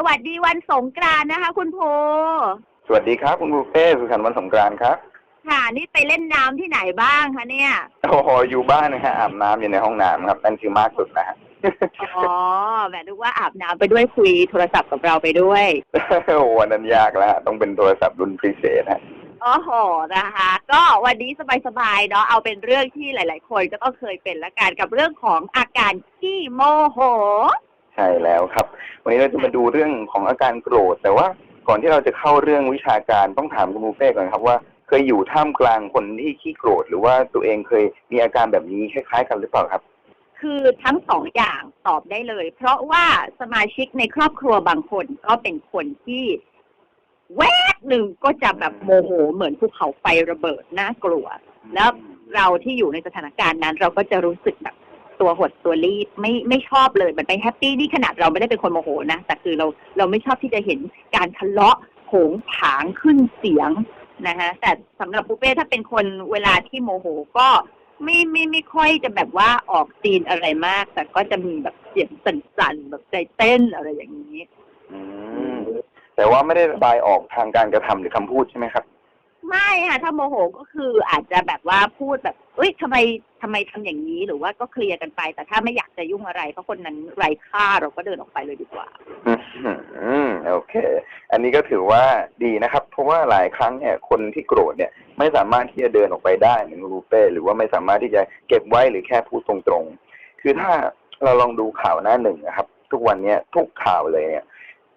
สวัสดีวันสงกรานต์นะคะ คุณโพสวัสดีครับ คุณบุฟเฟ่สุขสันต์วันสงกรานต์ครับ ค่ะ นี่ไปเล่นน้ำที่ไหนบ้างคะเนี่ย โอ้โหอยู่บ้านนะฮะอาบน้ำอยู่ในห้องน้ำครับนั่นคือมากสุดนะฮะ อ๋อแบบนึกว่าอาบน้ำไปด้วยคุยโทรศัพท์กับเราไปด้วย โอ้โหอันนั้นยากแล้วฮะต้องเป็นโทรศัพท์รุ่นพิเศษฮะโอ้โหนะคะ ก็วันนี้สบายๆเนาะเอาเป็นเรื่องที่หลาย ๆ คนก็ต้องเคยเป็นละกันกับเรื่องของอาการขี้โมโห ใช่แล้วครับ วันนี้เราจะมาดูเรื่องของอาการโกรธ แต่ว่าก่อนที่เราจะเข้าเรื่องวิชาการต้องถามคุณบุฟเฟ่ก่อนครับว่าเคยอยู่ท่ามกลางคนที่ขี้โกรธ หรือว่าตัวเองเคยมีอาการแบบนี้คล้าย ๆ กันหรือเปล่าครับ คือทั้งสองอย่างตอบได้เลย เพราะว่าสมาชิกในครอบครัวบางคนก็เป็นคนที่แวบหนึ่งก็จะแบบโมโหเหมือนภูเขาไฟระเบิดน่ากลัว แล้วเราที่อยู่ในสถานการณ์นั้น เราก็จะรู้สึกแบบ ตัวหดตัวรีบไม่ไม่ชอบเลยมันไม่แฮปปี้นี่ขนาดเราไม่ได้เป็นคนโมโหนะแต่คือเราเราไม่ชอบที่จะเห็นการทะเลาะโผงผางขึ้นเสียงนะคะแต่สำหรับปูเป้ถ้าเป็นคนเวลาที่โมโหก็ไม่ไม่ไม่ค่อยจะแบบว่าออกซีนอะไรมาก แต่ก็จะมีแบบเสียงสั่นๆแบบใจเต้นอะไรอย่างนี้อืมแต่ว่าไม่ได้ระบายออกทางการกระทำหรือคำพูดใช่ไหมครับ ไม่ค่ะถ้าโมโหก็คืออาจจะแบบว่าพูดแบบเอ้ยทำไมทำไมทำอย่างนี้หรือว่าก็เคลียร์กันไป แต่ถ้าไม่อยากจะยุ่งอะไร เพราะคนนั้นไร้ค่าเราก็เดินออกไปเลยดีกว่าอืมโอเค อันนี้ก็ถือว่าดีนะครับ เพราะว่าหลายครั้งเนี่ยคนที่โกรธเนี่ยไม่สามารถที่จะเดินออกไปได้เหมือนรูเป้หรือว่าไม่สามารถที่จะเก็บไว้หรือแค่พูดตรงๆ คือถ้าเราลองดูข่าวหน้าหนึ่งนะครับ ทุกวันเนี้ยทุกข่าวเลยเนี่ย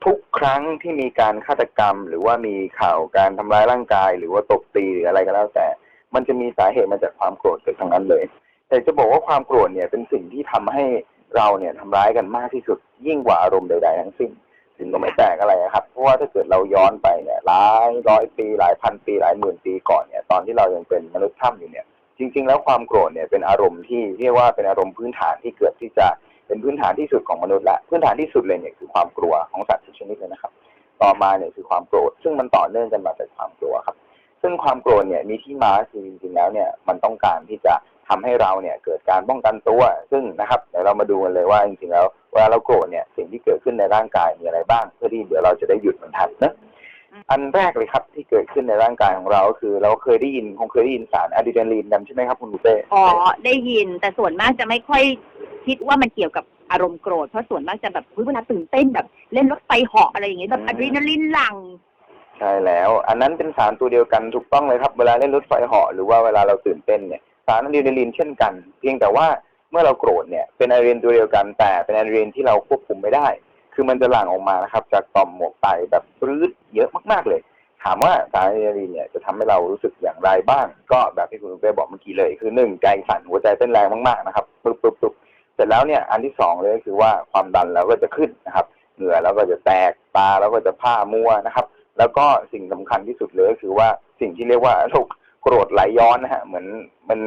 ทุกครั้งที่มีการฆาตกรรม หรือว่ามีข่าวการทำร้ายร่างกาย หรือว่าตบตีหรืออะไรก็แล้ว แต่ มันจะมีสาเหตุมาจากความโกรธเกิดทั้งนั้นเลย แต่จะบอกว่าความโกรธเนี่ยเป็นสิ่งที่ทำให้เราเนี่ยทำร้ายกันมากที่สุด ยิ่งกว่าอารมณ์ใด ๆ ทั้งสิ้น ถึงก็ไม่แปลกอะไรครับ เพราะว่าถ้าเกิดเราย้อนไปเนี่ยหลายร้อยปีหลายพันปีหลายหมื่นปีก่อนเนี่ยตอนที่เรายังเป็นมนุษย์ถ้ำอยู่เนี่ย จริง ๆ แล้วความโกรธเนี่ยเป็นอารมณ์ที่เรียกว่าเป็นอารมณ์พื้นฐานที่เกิดที่จะ เป็นพื้นฐานที่สุดของมนุษย์ละพื้นฐานที่สุดเลยเนี่ยคือความกลัวของสัตว์ทุกชนิดเลยนะครับ ต่อมาเนี่ยคือความโกรธซึ่งมันต่อเนื่องกันมาจากความกลัวครับ ซึ่งความโกรธเนี่ยมีที่มาคือจริงๆแล้วเนี่ยมันต้องการที่จะทำให้เราเนี่ยเกิดการป้องกันตัว ซึ่งนะครับเดี๋ยวเรามาดูกันเลยว่าจริงๆแล้วเวลาเราโกรธเนี่ยสิ่งที่เกิดขึ้นในร่างกายมีอะไรบ้าง เพื่อที่เดี๋ยวเราจะได้หยุดมันทันนะ อืมอันแรกเลยครับที่เกิดขึ้นในร่างกายของเราก็คือเราเคยได้ยินคงเคยได้ยินสารอะดรีนาลีนกันใช่ไหมครับคุณบุเต้อ๋อได้ยินแต่ส่วนมากจะไม่ค่อยคิดว่ามันเกี่ยวกับอารมณ์โกรธเพราะส่วนมากจะแบบเฮ้ยเวลาตื่นเต้นแบบเล่นรถไฟเหาะอะไรอย่างเงี้ยแบบอะดรีนาลินหลั่งใช่แล้ว อันนั้นเป็นสารตัวเดียวกันถูกต้องเลยครับ เวลาเล่นรถไฟเหาะหรือว่าเวลาเราตื่นเต้นเนี่ยสารอะดรีนาลีนเช่นกัน เพียงแต่ว่าเมื่อเราโกรธเนี่ยเป็นอะดรีนาลีนตัวเดียวกัน แต่เป็นอะดรีนาลีนที่เราควบคุมไม่ได้ คือมันจะหลั่งออกมานะครับ จากต่อมหมวกไตแบบปรื้ดเยอะมากๆเลย ถามว่าสารอะดรีนาลีนเนี่ยจะทำให้เรารู้สึกอย่างไรบ้าง ก็แบบที่คุณเป้บอกเมื่อกี้เลย คือหนึ่งใจสั่นหัวใจเต้นแรงมากๆนะครับปึ๊บปึ๊บปึ๊บเสร็จแล้วเนี่ยอันที่สองเลยก็คือว่าความดันเราก็จะขึ้นนะครับ เหงื่อเราก็จะแตกตาเราก็จะผ้ามัวนะครับ แล้วก็สิ่งสำคัญที่สุดเลยก็คือว่าสิ่งที่เรียกว่าโรคโกรธไหลย้อนนะฮะเหมือนมัน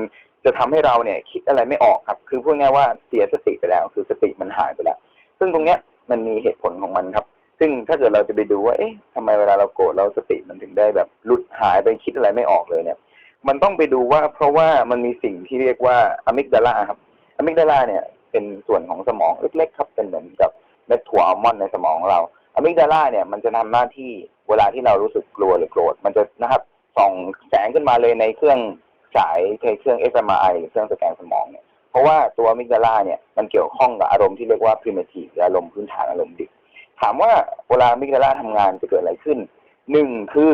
จะทำให้เราเนี่ยคิดอะไรไม่ออกครับ คือพูดง่ายว่าเสียสติไปแล้ว คือสติมันหายไปแล้ว ซึ่งตรงเนี้ย มันมีเหตุผลของมันครับ ซึ่งถ้าเกิดเราจะไปดูว่า เอ๊ะทำไมเวลาเราโกรธเราสติมันถึงได้แบบหลุดหายไปคิดอะไรไม่ออกเลยเนี่ย มันต้องไปดูว่าเพราะว่ามันมีสิ่งที่เรียกว่าอะมิกดาลาครับอะมิกดาลาเนี่ยเป็นส่วนของสมองเล็กๆครับเป็นเหมือนกับเม็ดถั่วอัลมอนด์ในสมองของเราอะมิกดาลาเนี่ยมันจะทำหน้าที่เวลาที่เรารู้สึกกลัวหรือโกรธมันจะนะครับส่องแสงขึ้นมาเลยในเครื่องฉายในเครื่อง fMRI หรือเครื่องสแกนสมองเนี่ย เพราะว่าตัวอะมิกดาลาเนี่ยมันเกี่ยวข้องกับอารมณ์ที่เรียกว่า primitive หรืออารมณ์พื้นฐานอารมณ์ดิบถามว่าเวลาอะมิกดาลาทำงานจะเกิดอะไรขึ้นหนึ่งคือ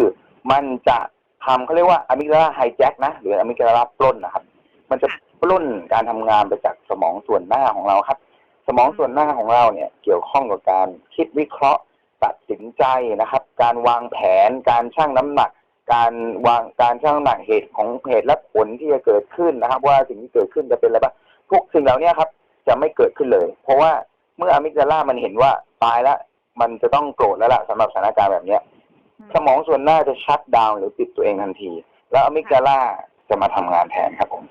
มันจะทำเขาเรียกว่าอะมิกดาลาไฮแจ็คนะหรืออะมิกดาลาปล้นนะครับ มันจะปล้นการทำงานไปจากสมองส่วนหน้าของเราครับ สมองส่วนหน้าของเราเนี่ยเกี่ยวข้องกับการคิดวิเคราะห์ตัดสินใจนะครับ การวางแผน การชั่งน้ำหนัก การวางการชั่งน้ำหนักเหตุของเหตุและผลที่จะเกิดขึ้นนะครับ ว่าสิ่งที่เกิดขึ้นจะเป็นอะไรบ้าง พวกสิ่งเหล่านี้ครับ จะไม่เกิดขึ้นเลย เพราะว่าเมื่ออะมิกดาลามันเห็นว่าตายแล้วมันจะต้องโกรธแล้วล่ะสำหรับสถานการณ์แบบเนี้ย สมองส่วนหน้าจะชัดดาวน์หรือปิดตัวเองทันที แล้วอะมิกดาลาจะมาทำงานแทนครับผม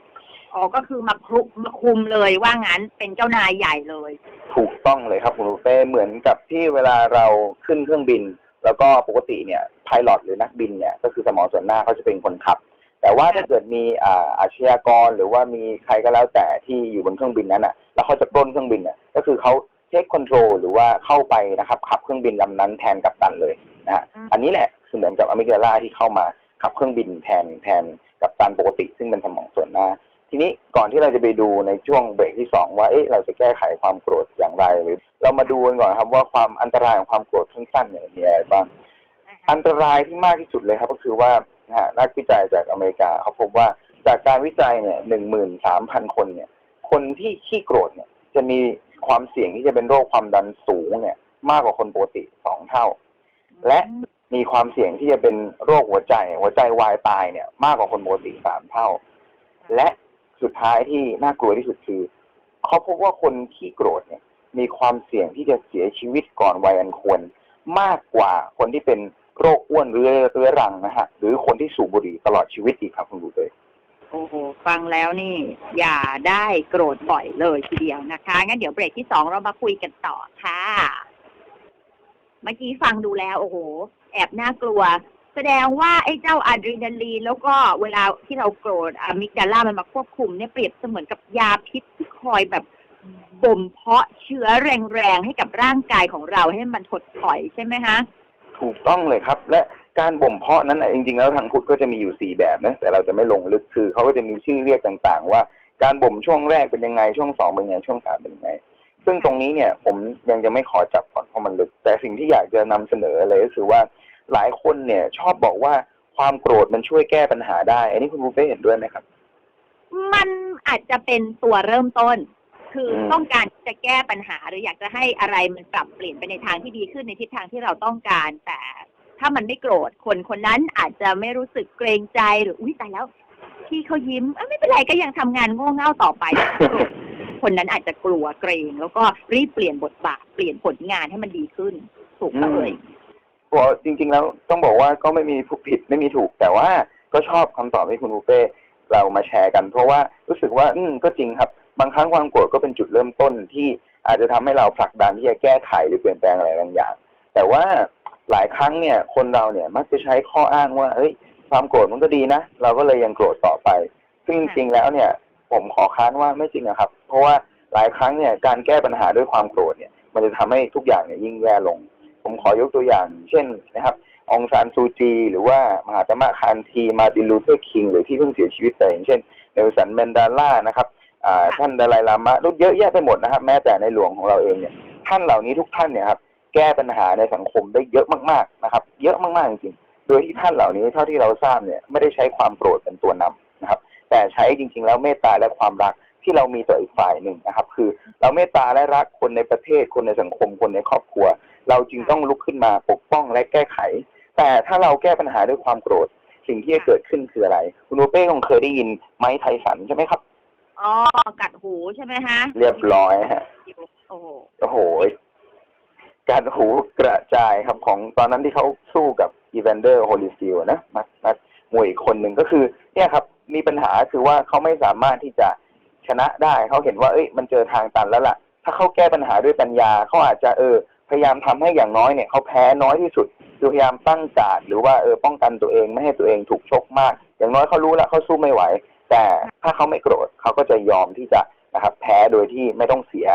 อ๋อก็คือมาคลุมาคุมเลยว่างั้นเป็นเจ้านายใหญ่เลย ถูกต้องเลยครับคุณลูเป้เหมือนกับที่เวลาเราขึ้นเครื่องบิน แล้วก็ปกติเนี่ยพายロหรือนักบินเนี่ย ก็คือสมองส่วนหน้าเขาจะเป็นคนขับ แต่ว่าถ้าเกิดมีอ่าอาชญากรหรือว่ามีใครก็แล้วแต่ที่อยู่บนเครื่องบินนั้นอะ แล้วเขาจะปล้นเครื่องบินอะก็คือเขาเทคคอนโทรลหรือว่าเข้าไปนะครับขับเครื่องบินลำนั้นแทนกัปตันเลยนะฮะอืมอันนี้แหละคือเหมือนกับอเมริกาล่าที่เข้ามาขับเครื่องบินแทนแทนกัปตันปกติ ซึ่งเป็นสมองส่วนหน้า ทีนี้ก่อนที่เราจะไปดูในช่วงเบรกที่สองว่าเอ๊ะเราจะแก้ไขความโกรธอย่างไรหรือเรามาดูกันก่อนครับว่าความอันตรายของความโกรธสั้นๆเนี่ยมีอะไรบ้างอันตรายที่มากที่สุดเลยครับ ก็คือว่า นะฮะนักวิจัยจากอเมริกาเขาพบว่าจากการวิจัยเนี่ยหนึ่งหมื่นสามพันคนเนี่ย คนที่ขี้โกรธเนี่ยจะมีความเสี่ยงที่จะเป็นโรคความดันสูงเนี่ย มากกว่าคนปกติสองเท่า และมีความเสี่ยงที่จะเป็นโรคหัวใจ หัวใจวายตายเนี่ย มากกว่าคนปกติสามเท่า และสุดท้ายที่น่ากลัวที่สุดคือเขาพบว่าคนขี้โกรธเนี่ย มีความเสี่ยงที่จะเสียชีวิตก่อนวัยอันควร มากกว่าคนที่เป็น โรคอ้วนเรื้อเรื้อรังนะฮะหรือคนที่สูบบุหรี่ตลอดชีวิตอีกครับคุณดูเลยโอ้โหฟังแล้วนี่ อย่าได้โกรธบ่อยเลยทีเดียวนะคะ งั้นเดี๋ยวเบรกที่สองเรามาคุยกันต่อค่ะ เมื่อกี้ฟังดูแล้ว โอ้โห แอบน่ากลัว แสดงว่าไอ้เจ้าอะดรีนาลีนแล้วก็เวลาที่เราโกรธอะมิกดาล่ามันมาควบคุมเนี่ยเปรียบเสมือนกับยาพิษที่คอยแบบบ่มเพาะเชื้อแรงๆให้กับร่างกายของเราให้มันถดถอยใช่ไหมคะ ถูกต้องเลยครับ และการบ่มเพาะนั้นน่ะจริงๆแล้วทางพุทธก็จะมีอยู่สี่แบบนะแต่เราจะไม่ลงลึกคือเขาก็จะมีชื่อเรียกต่างๆ ว่าการบ่มช่วงแรกเป็นยังไงช่วงสองเป็นยังไงช่วงสามเป็นยังไง ซึ่งตรงนี้เนี่ยผมยังจะไม่ขอจับก่อนเพราะมันลึก แต่สิ่งที่อยากจะนำเสนอเลยก็คือว่าหลายคนเนี่ยชอบบอกว่าความโกรธมันช่วยแก้ปัญหาได้ อันนี้คุณบุฟเฟ่เห็นด้วยไหมครับ มันอาจจะเป็นตัวเริ่มต้น คืออมต้องการจะแก้ปัญหา หรืออยากจะให้อะไรมันปรับเปลี่ยนไปในทางที่ดีขึ้นในทิศทางที่เราต้องการ แต่ถ้ามันไม่โกรธคนคนนั้นอาจจะไม่รู้สึกเกรงใจหรืออุ้ยตายแล้วที่เขายิ้มเอ้าไม่เป็นไรก็ยังทำงานโง่เง่าต่อไปโกรธคนนั้นอาจจะกลัวเกรง แล้วก็รีบเปลี่ยนบทบาทเปลี่ยนผลงานให้มันดีขึ้น ถูกปะเอ่ยเพราะจริง ๆ แล้วต้องบอกว่าก็ไม่มีผู้ผิดไม่มีถูก แต่ว่าก็ชอบคำตอบที่คุณบุฟเฟ่เรามาแชร์กัน เพราะว่ารู้สึกว่า อืมก็จริงครับ บางครั้งความโกรธก็เป็นจุดเริ่มต้นที่อาจจะทำให้เราผลักดันที่จะแก้ไขหรือเปลี่ยนแปลงอะไรบางอย่าง แต่ว่าหลายครั้งเนี่ยคนเราเนี่ยมักจะใช้ข้ออ้างว่าเอ้ยความโกรธมันก็ดีนะ เราก็เลยยังโกรธต่อไป ซึ่งจริงๆแล้วเนี่ย ผมขอค้านว่าไม่จริงนะครับ เพราะว่าหลายครั้งเนี่ยการแก้ปัญหาด้วยความโกรธเนี่ย มันจะทำให้ทุกอย่างเนี่ยยิ่งแย่ลง ผมขอยกตัวอย่าง เช่นนะครับ องซานซูจี หรือว่ามหาตมะคานที มาตินลูเทอร์คิง หรือที่เพิ่งเสียชีวิตไปอย่างเช่นเนลสันแมนดาล่านะครับ อ่าท่านดาไลลามะลูกเยอะแยะไปหมดนะครับ แม้แต่ในหลวงของเราเองเนี่ย ท่านเหล่านี้ทุกท่านเนี่ยครับแก้ปัญหาในสังคมได้เยอะมากๆนะครับ เยอะมากๆจริงๆโดยที่ท่านเหล่านี้เท่าที่เราทราบเนี่ยไม่ได้ใช้ความโกรธเป็นตัวนำนะครับ แต่ใช้จริง ๆ แล้วเมตตาและความรักที่เรามีต่ออีกฝ่ายหนึ่งนะครับ คือเราเมตตาและรักคนในประเทศ คนในสังคมคนในครอบครัว เราจึงต้องลุกขึ้นมาปกป้องและแก้ไข แต่ถ้าเราแก้ปัญหาด้วยความโกรธสิ่งที่จะเกิดขึ้นคืออะไร คุณโอเป้คงเคยได้ยินไม้ไทสันใช่ไหมครับ อ๋อ กัดหูใช่ไหมฮะเรียบร้อยฮะ โอ้โหโอ้โหการหูกระจายครับของตอนนั้นที่เขาสู้กับอีเวนเดอร์โฮลิฟิลนะนักนักมวยอีกคนหนึ่งก็คือ เนี่ยครับ มีปัญหาคือว่าเขาไม่สามารถที่จะชนะได้เขาเห็นว่าเอ้ยมันเจอทางตันแล้วล่ะ ถ้าเขาแก้ปัญหาด้วยปัญญาเขาอาจจะเออ พยายามทำให้อย่างน้อยเนี่ยเขาแพ้น้อยที่สุดคือพยายามตั้งการดหรือว่าเออป้องกันตัวเองไม่ให้ตัวเองถูกชกมาก อย่างน้อยเขารู้แล้วเขาสู้ไม่ไหว แต่ถ้าเขาไม่โกรธเขาก็จะยอมที่จะนะครับแพ้โดยที่ไม่ต้องเสีย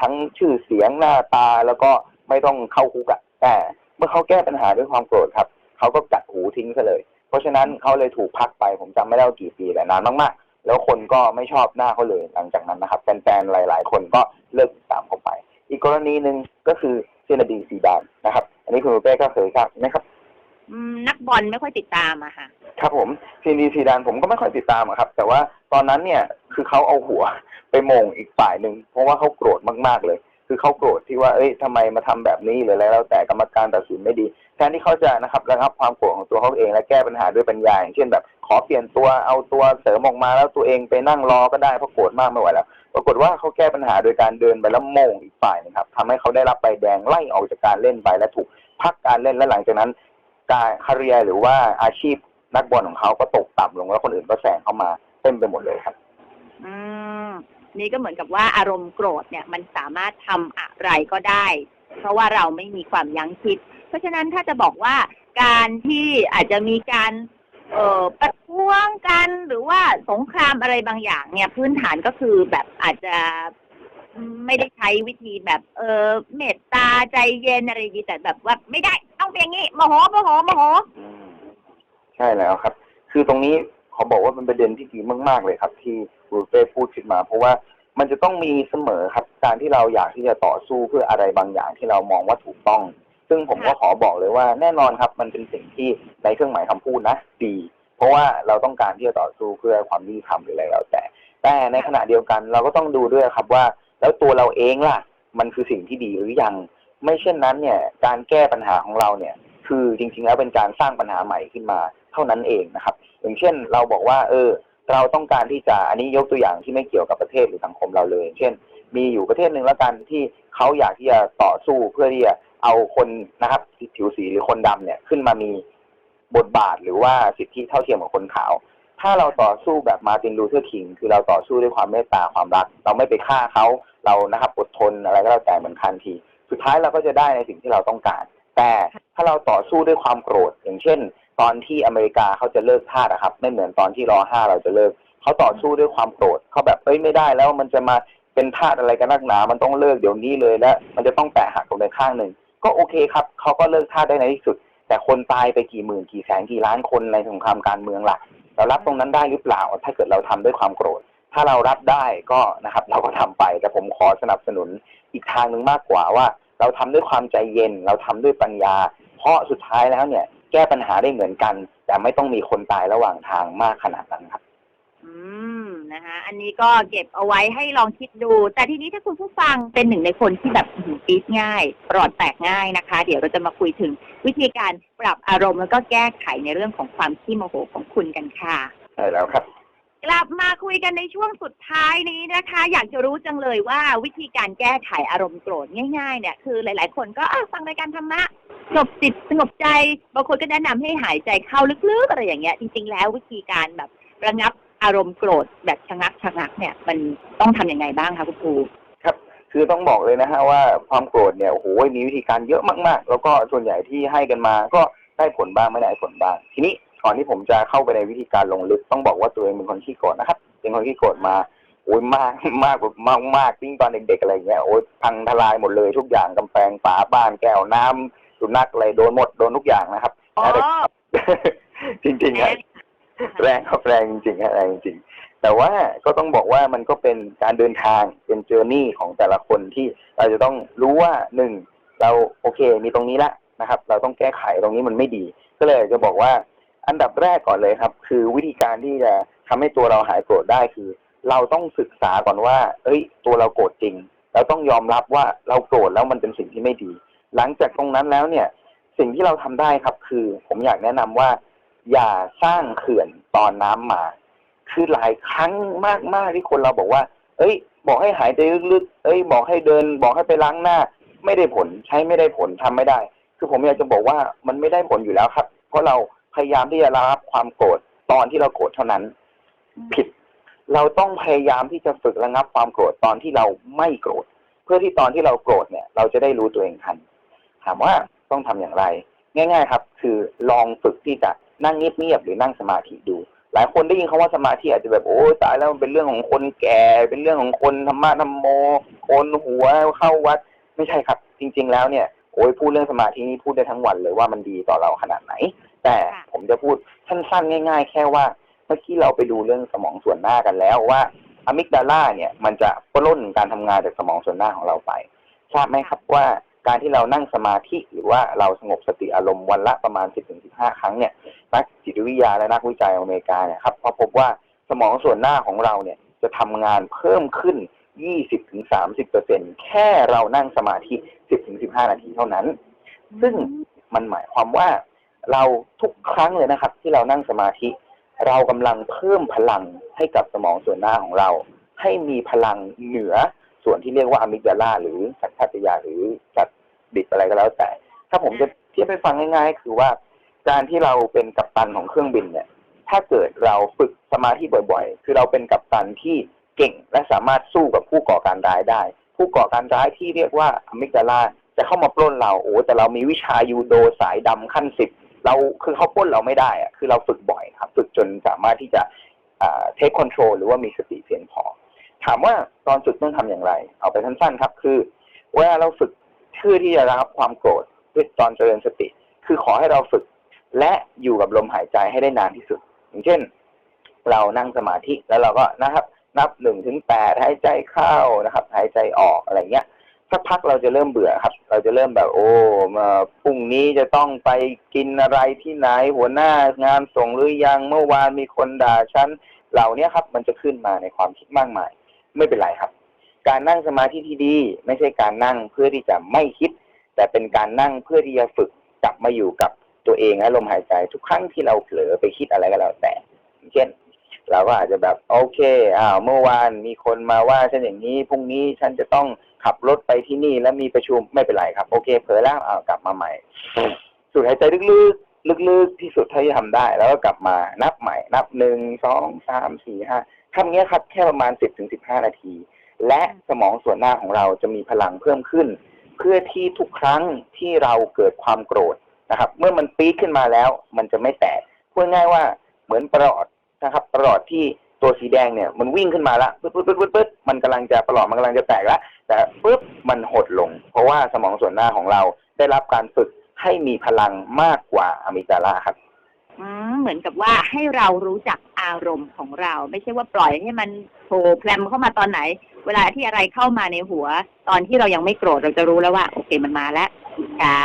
ทั้งชื่อเสียงหน้าตาแล้วก็ไม่ต้องเข้าคุกอะแต่เมื่อเขาแก้ปัญหาด้วยความโกรธครับเขาก็กัดหูทิ้งซะเลย เพราะฉะนั้นเขาเลยถูกพักไปผมจำไม่ได้ว่ากี่ปีแต่นานมากๆ แล้วคนก็ไม่ชอบหน้าเขาเลยหลังจากนั้นนะครับแฟนๆหลาย ๆ คนก็เลิกติดตามเขาไป อีกกรณีหนึ่งก็คือเซนดีซีดานนะครับ อันนี้คุณเป้ก็เคยทราบใช่ไหมครับ อืมนักบอลไม่ค่อยติดตามอะค่ะ ครับผมซีนีซีดานผมก็ไม่ค่อยติดตามอะครับ แต่ว่าตอนนั้นเนี่ยคือเขาเอาหัวไปโมงอีกฝ่ายหนึ่งเพราะว่าเขาโกรธมากๆเลย คือเขาโกรธที่ว่าเอ้ยทำไมมาทำแบบนี้หรืออะไรแล้วแต่กรรมการตัดสินไม่ดีแทนที่เขาจะนะครับระงับความโกรธของตัวเขาเองและแก้ปัญหาด้วยปัญญาอย่างเช่นแบบ ขอเปลี่ยนตัวเอาตัวเสริมออกมาแล้วตัวเองไปนั่งรอก็ได้เพราะโกรธมากไม่ไหวแล้ว ปรากฏว่าเขาแก้ปัญหาโดยการเดินไปแล้วโมงอีกฝ่ายหนึงครับทำให้เขาได้รับใบแดงไล่ออกจากการเล่นไปและถูกพักการเล่นและหลังจากนั้น การคาเรียหรือว่าอาชีพนักบอลของเขาก็ตกต่ำลงแล้วคนอื่นก็แซงเข้ามาเต็มไปหมดเลยครับ อืมนี่ก็เหมือนกับว่าอารมณ์โกรธเนี่ยมันสามารถทำอะไรก็ได้ เพราะว่าเราไม่มีความยั้งคิด เพราะฉะนั้นถ้าจะบอกว่าการที่อาจจะมีการ เอ่อประท้วงกันหรือว่าสงครามอะไรบางอย่าง เนี่ย พื้นฐานก็คือแบบอาจจะไม่ได้ใช้วิธีแบบ เออเมตตาใจเย็นอะไรอย่างนี้แต่แบบว่าไม่ได้ ต้องเป็นอย่างนี้โมโหโมโหโมโห อืมใช่แล้วครับ คือตรงนี้ขอบอกว่าเป็นประเด็นที่ดีมากๆเลยครับ ที่บูเฟ่พูดขึ้นมา เพราะว่ามันจะต้องมีเสมอครับ การที่เราอยากที่จะต่อสู้เพื่ออะไรบางอย่างที่เรามองว่าถูกต้อง ซึ่งผมก็ขอบอกเลยว่าแน่นอนครับ มันเป็นสิ่งที่ในเครื่องหมายคำพูดนะดี เพราะว่าเราต้องการที่จะต่อสู้เพื่อความยุติธรรมหรืออะไรแล้วแต่ แต่ในขณะเดียวกันเราก็ต้องดูด้วยครับว่า แล้วตัวเราเองล่ะ มันคือสิ่งที่ดีหรือยัง ไม่เช่นนั้นเนี่ย การแก้ปัญหาของเราเนี่ย คือจริงๆแล้วเป็นการสร้างปัญหาใหม่ขึ้นมาเท่านั้นเองนะครับ อย่างเช่นเราบอกว่า เออ เราต้องการที่จะอันนี้ยกตัวอย่างที่ไม่เกี่ยวกับประเทศหรือสังคมเราเลย เช่น มีอยู่ประเทศหนึ่งแล้วกันที่เขาอยากที่จะต่อสู้เพื่อที่จะเอาคนนะครับผิวสีหรือคนดำเนี่ยขึ้นมามีบทบาทหรือว่าสิทธิเท่าเทียมกับคนขาว ถ้าเราต่อสู้แบบมาตินลูเทอร์คิง คือเราต่อสู้ด้วยความเมตตาความรัก เราไม่ไปฆ่าเขาเรานะครับอดทนอะไรก็แล้วแต่เหมือนคันที สุดท้ายเราก็จะได้ในสิ่งที่เราต้องการ แต่ถ้าเราต่อสู้ด้วยความโกรธ อย่างเช่น ตอนที่อเมริกาเขาจะเลิกทาสอะครับ ไม่เหมือนตอนที่รอห้าเราจะเลิกเขาต่อสู้ด้วยความโกรธเขาแบบเอ้ยไม่ได้แล้วมันจะมาเป็นทาสอะไรกันนักหนา มันต้องเลิกเดี๋ยวนี้เลยและมันจะต้องแตะหักตรงในข้างหนึ่งก็โอเคครับเขาก็เลิกทาสได้ในที่สุด แต่คนตายไปกี่หมื่นกี่แสนกี่ล้านคนในสงครามการเมืองล่ะเรารับตรงนั้นได้หรือเปล่า ถ้าเกิดเราทำด้วยความโกรธ ถ้าเรารับได้ก็นะครับ เราก็ทำไปแต่ผมขอสนับสนุน อีกทางหนึ่งมากกว่าว่า เราทำด้วยความใจเย็น เราทำด้วยปัญญา เพราะสุดท้ายแล้วเนี่ย แก้ปัญหาได้เหมือนกัน แต่ไม่ต้องมีคนตายระหว่างทางมากขนาดนั้นครับ อืมนะคะอันนี้ก็เก็บเอาไว้ให้ลองคิดดู แต่ทีนี้ถ้าคุณผู้ฟังเป็นหนึ่งในคนที่แบบหูปี๊ดง่ายปลอดแตกง่ายนะคะ เดี๋ยวเราจะมาคุยถึงวิธีการปรับอารมณ์แล้วก็แก้ไขในเรื่องของความขี้โมโหของคุณกันค่ะใช่แล้วครับ กลับมาคุยกันในช่วงสุดท้ายนี้นะคะ อยากจะรู้จังเลยว่าวิธีการแก้ไขอารมณ์โกรธง่าย ๆ เนี่ย คือหลาย ๆ คนก็อะฟังรายการธรรมะสงบจิตสงบใจบางคนก็แนะนำให้หายใจเข้าลึกๆอะไรอย่างเงี้ย จริง ๆ แล้ววิธีการแบบระงับอารมณ์โกรธแบบชะงักชะงักเนี่ย มันต้องทำยังไงบ้างคะคุณครูครับ คือต้องบอกเลยนะฮะว่าความโกรธเนี่ยโอ้โหมีวิธีการเยอะมาก ๆ แล้วก็ส่วนใหญ่ที่ให้กันมาก็ได้ผลบ้างไม่ได้ผลบ้างทีนี้ ก่อนที่ผมจะเข้าไปในวิธีการลงลึกต้องบอกว่าตัวเองเป็นคนขี้โกรธนะครับ เป็นคนขี้โกรธมาโอ้ยมากมากแบบมากมากยิ่งตอนเด็กๆอะไรเงี้ยโอ้ยพังทลายหมดเลยทุกอย่างกำแพงฝาบ้านแก้วน้ำสุนัขอะไรโดนหมดโดนทุกอย่างนะครับอ๋อจริงๆอะแรงครับแรงจริงๆฮะแรงจริงๆแต่ว่าก็ต้องบอกว่ามันก็เป็นการเดินทางเป็นเจอร์นี่ของแต่ละคนที่เราจะต้องรู้ว่าหนึ่งเราโอเคมีตรงนี้ละนะครับ เราต้องแก้ไขตรงนี้มันไม่ดี ก็เลยจะบอกว่า อันดับแรกก่อนเลยครับ คือวิธีการที่จะทำให้ตัวเราหายโกรธได้คือ เราต้องศึกษาก่อนว่า เอ้ย ตัวเราโกรธจริง เราต้องยอมรับว่าเราโกรธแล้วมันเป็นสิ่งที่ไม่ดี หลังจากตรงนั้นแล้วเนี่ย สิ่งที่เราทำได้ครับ คือ ผมอยากแนะนำว่า อย่าสร้างเขื่อนตอนน้ำมา คือหลายครั้งมากๆที่คนเราบอกว่า เอ้ย บอกให้หายใจลึกๆเอ้ย บอกให้เดิน บอกให้ไปล้างหน้า ไม่ได้ผลใช้ไม่ได้ผลทำไม่ได้ คือผมอยากจะบอกว่ามันไม่ได้ผลอยู่แล้วครับ เพราะเรา พยายามที่จะระงับความโกรธตอนที่เราโกรธเท่านั้น ผิด เราต้องพยายามที่จะฝึกระงับความโกรธตอนที่เราไม่โกรธ เพื่อที่ตอนที่เราโกรธเนี่ย เราจะได้รู้ตัวเองทัน ถามว่าต้องทำอย่างไร ง่าย ๆ ครับ คือลองฝึกที่จะนั่งเงียบๆหรือนั่งสมาธิดู หลายคนได้ยินคำว่าสมาธิอาจจะแบบโอ้ตายแล้วมันเป็นเรื่องของคนแก่ เป็นเรื่องของคนธรรมะธรรมโม คนหัวเข้าวัด ไม่ใช่ครับ จริง ๆ แล้วเนี่ยโอ้ยพูดเรื่องสมาธินี่พูดได้ทั้งวันเลยว่ามันดีต่อเราขนาดไหน แต่ค่ะผมจะพูดสั้นๆ ง่าย ๆ แค่ว่าเมื่อกี้เราไปดูเรื่องสมองส่วนหน้ากันแล้วว่าอะมิกดาลาเนี่ยมันจะปล้นการทำงานจากสมองส่วนหน้าของเราไป ทราบไหมครับว่าการที่เรานั่งสมาธิหรือว่าเราสงบสติอารมณ์วันละประมาณ 10-15 ครั้งเนี่ยนักจิตวิทยาและนักวิจัยอเมริกาเนี่ยครับเขาพบว่าสมองส่วนหน้าของเราเนี่ยจะทำงานเพิ่มขึ้น 20-30%แค่เรานั่งสมาธิ 10-15 นาทีเท่านั้น ซึ่งมันหมายความว่า เราทุกครั้งเลยนะครับ ที่เรานั่งสมาธิ เรากำลังเพิ่มพลังให้กับสมองส่วนหน้าของเรา ให้มีพลังเหนือส่วนที่เรียกว่าอะมิกดาลาหรือสัญชาตญาณหรือสัตว์ดิบอะไรก็แล้วแต่ ถ้าผมจะเทียบให้ฟังง่ายๆ คือว่าการที่เราเป็นกัปตันของเครื่องบินเนี่ย ถ้าเกิดเราฝึกสมาธิบ่อยๆ คือเราเป็นกัปตันที่เก่งและสามารถสู้กับผู้ก่อการร้ายได้ ผู้ก่อการร้ายที่เรียกว่าอะมิกดาลาจะเข้ามาปล้นเราโอ้แต่เรามีวิชายูโดสายดำขั้นสิบ เราคือเขาป้นเราไม่ได้อะคือเราฝึกบ่อยครับ ฝึกจนสามารถที่จะเทคคอนโทรลหรือว่ามีสติเพียงพอ ถามว่าตอนฝึกต้องทำอย่างไร เอาไปสั้นๆครับ คือเวลาเราฝึกเพื่อที่จะรับความโกรธด้วยตอนเจริญสติ คือขอให้เราฝึกและอยู่กับลมหายใจให้ได้นานที่สุด อย่างเช่น เรานั่งสมาธิแล้วเราก็นะครับ นับหนึ่งถึงแปดหายใจเข้านะครับ หายใจออกอะไรเงี้ย สักพักเราจะเริ่มเบื่อครับ เราจะเริ่มแบบ โอ้มาพรุ่งนี้จะต้องไปกินอะไรที่ไหนหัวหน้างานส่งหรือยังเมื่อวานมีคนด่าฉันเหล่านี้ครับ มันจะขึ้นมาในความคิดมากมาย ไม่เป็นไรครับ การนั่งสมาธิที่ดี ไม่ใช่การนั่งเพื่อที่จะไม่คิด แต่เป็นการนั่งเพื่อที่จะฝึกกลับมาอยู่กับตัวเองและลมหายใจทุกครั้งที่เราเผลอไปคิดอะไรก็แล้วแต่ เช่น เราก็อาจจะแบบโอเคอ้าวเมื่อวานมีคนมาว่าฉันอย่างนี้พรุ่งนี้ฉันจะต้องขับรถไปที่นี่แล้วมีประชุมไม่เป็นไรครับ โอเค เผลอแล้วอ้าวกลับมาใหม่ สูดหายใจลึกๆลึกๆที่สุดเท่าที่ทำได้ แล้วก็กลับมานับใหม่ นับหนึ่งสองสามสี่ห้าทำเงี้ยครับแค่ประมาณสิบถึงสิบห้านาที และสมองส่วนหน้าของเราจะมีพลังเพิ่มขึ้น เพื่อที่ทุกครั้งที่เราเกิดความโกรธนะครับ เมื่อมันปี๊ดขึ้นมาแล้ว มันจะไม่แตกพูดง่ายว่าเหมือนประหลอด นะครับประหลอดที่ตัวสีแดงเนี่ยมันวิ่งขึ้นมาละปึ๊ดปึ๊ดปึ๊ดปึ๊ดปึ๊ดมันกำลังจะประหลอดมันกำลังจะแตกละแต่ปึ๊บมันหดลง เพราะว่าสมองส่วนหน้าของเราได้รับการฝึกให้มีพลังมากกว่าอะมิกาลาครับเหมือนกับว่าให้เรารู้จักอารมณ์ของเรา ไม่ใช่ว่าปล่อยให้มันโผล่แพรมเข้ามาตอนไหน เวลาที่อะไรเข้ามาในหัว ตอนที่เรายังไม่โกรธเราจะรู้แล้วว่า โอเคมันมาแล้วอิจฉา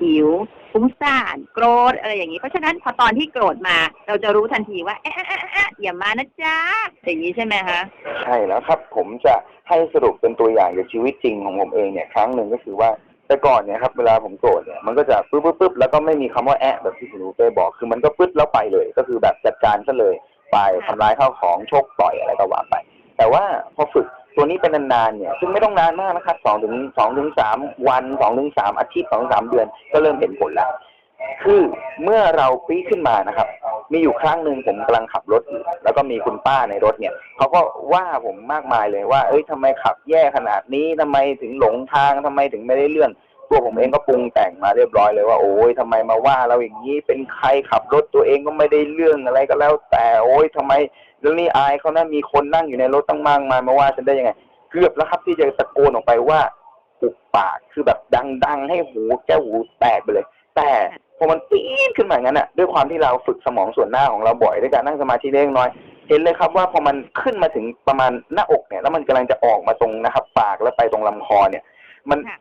หิว ฟุ้งซ่านโกรธอะไรอย่างนี้ เพราะฉะนั้นพอตอนที่โกรธมา เราจะรู้ทันทีว่าเอ๊ะเอ๊ะเอ๊ะเอ๊ะอย่ามานะจ๊ะอย่างนี้ใช่ไหมคะใช่แล้วครับ ผมจะให้สรุปเป็นตัวอย่างจากชีวิตจริงของผมเองเนี่ยครั้งหนึ่งก็คือว่าแต่ก่อนเนี่ยครับเวลาผมโกรธเนี่ยมันก็จะปึ๊บปึ๊บปึ๊บแล้วก็ไม่มีคำว่าแอะแบบที่คุณรู้เป้บอกคือมันก็ปึ๊บแล้วไปเลย ก็คือแบบจัดการซะเลยไปทำร้ายข้าวของโชคต่อยอะไรก็ว่าไป แต่ว่าพอฝึก ตัวนี้เป็นนานๆเนี่ยซึ่งไม่ต้องนานมากนะครับสองถึงสองถึงสามวันสองถึงสามอาทิตย์สองถึงสามเดือนก็เริ่มเห็นผลแล้ว คือเมื่อเราปีขึ้นมานะครับ มีอยู่ครั้งหนึ่งผมกำลังขับรถอยู่แล้วก็มีคุณป้าในรถเนี่ยเขาก็ว่าผมมากมายเลยว่า เอ้ยทำไมขับแย่ขนาดนี้ทำไมถึงหลงทางทำไมถึงไม่ได้เลื่อนตัวผมเองก็ปรุงแต่งมาเรียบร้อยเลยว่าโอ้ยทำไมมาว่าเราอย่างนี้เป็นใครขับรถตัวเองก็ไม่ได้เรื่องอะไรก็แล้ว แต่โอ้ยทำไม เรื่องนี้อายเขานะมีคนนั่งอยู่ในรถตั้งมากมายมาว่าฉันได้ยังไง เกือบแล้วครับที่จะตะโกนออกไปว่าปุบปากคือแบบดังๆ ให้หูแก้วหูแตกไปเลย แต่พอมันปี๊ดขึ้นมาอย่างนั้นอะ ด้วยความที่เราฝึกสมองส่วนหน้าของเราบ่อยด้วยการนั่งสมาธิเล็กน้อย เห็นเลยครับว่าพอมันขึ้นมาถึงประมาณหน้าอกเนี่ย แล้วมันกำลังจะออกมาตรงนะครับ ปากแล้วไปตรงลำคอเนี่ย มันค่ะ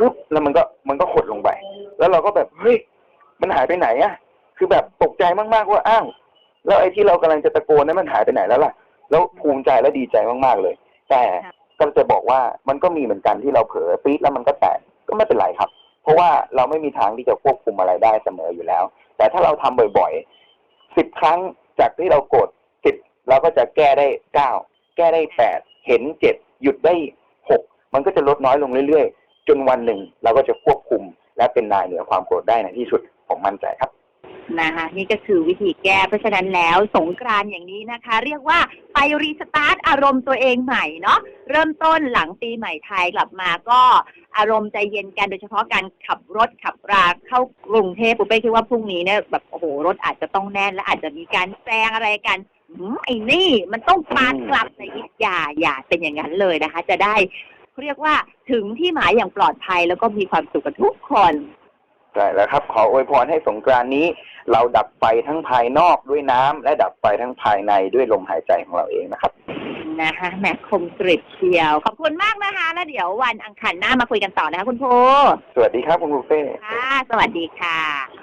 รึบแล้วมันก็มันก็หดลงไป แล้วเราก็แบบเฮ้ยมันหายไปไหนอะ คือแบบตกใจมากๆว่าอ้าว แล้วไอ้ที่เรากำลังจะตะโกนนั้นมันหายไปไหนแล้วล่ะ แล้วภูมิใจและดีใจมากๆเลย แต่ก็จะบอกว่ามันก็มีเหมือนกันที่เราเผลอปี๊ดแล้วมันก็แตกก็ไม่เป็นไรครับ เพราะว่าเราไม่มีทางที่จะควบคุมอะไรได้เสมออยู่แล้ว แต่ถ้าเราทำบ่อยๆสิบครั้งจากที่เรากดสิบเราก็จะแก้ได้เก้าแก้ได้แปดเห็นเจ็ดหยุดได้หกมันก็จะลดน้อยลงเรื่อยๆ จนวันหนึ่งเราก็จะควบคุม และเป็นนายเหนือความโกรธได้ในที่สุดผมมั่นใจครับ นะคะนี่ก็คือวิธีแก้เพราะฉะนั้นแล้วสงกรานต์อย่างนี้นะคะ เรียกว่าไปรีสตาร์ทอารมณ์ตัวเองใหม่เนาะเริ่มต้นหลังปีใหม่ไทยกลับมาก็อารมณ์ใจเย็นกันโดยเฉพาะการขับรถขับราเข้ากรุงเทพปุ๊บเป้คิดว่าพรุ่งนี้เนี่ยแบบโอ้โหรถอาจจะต้องแน่นและอาจจะมีการแซงอะไรกันหืมไอ้นี่ มันต้องปาดกลับในอีกอย่าอย่าเป็นอย่างนั้นเลยนะคะ จะได้เรียกว่าถึงที่หมายอย่างปลอดภัยแล้วก็มีความสุขกันทุกคน ใช่แล้วครับ ขออวยพรให้สงกรานต์นี้ เราดับไฟทั้งภายนอกด้วยน้ำและดับไฟทั้งภายในด้วยลมหายใจของเราเองนะครับนะคะแหมคมกริบเชียว ขอบคุณมากนะคะ แล้วเดี๋ยววันอังคารหน้ามาคุยกันต่อนะคะคุณภูสวัสดีครับคุณบุฟเฟ่ค่ะ สวัสดีค่ะ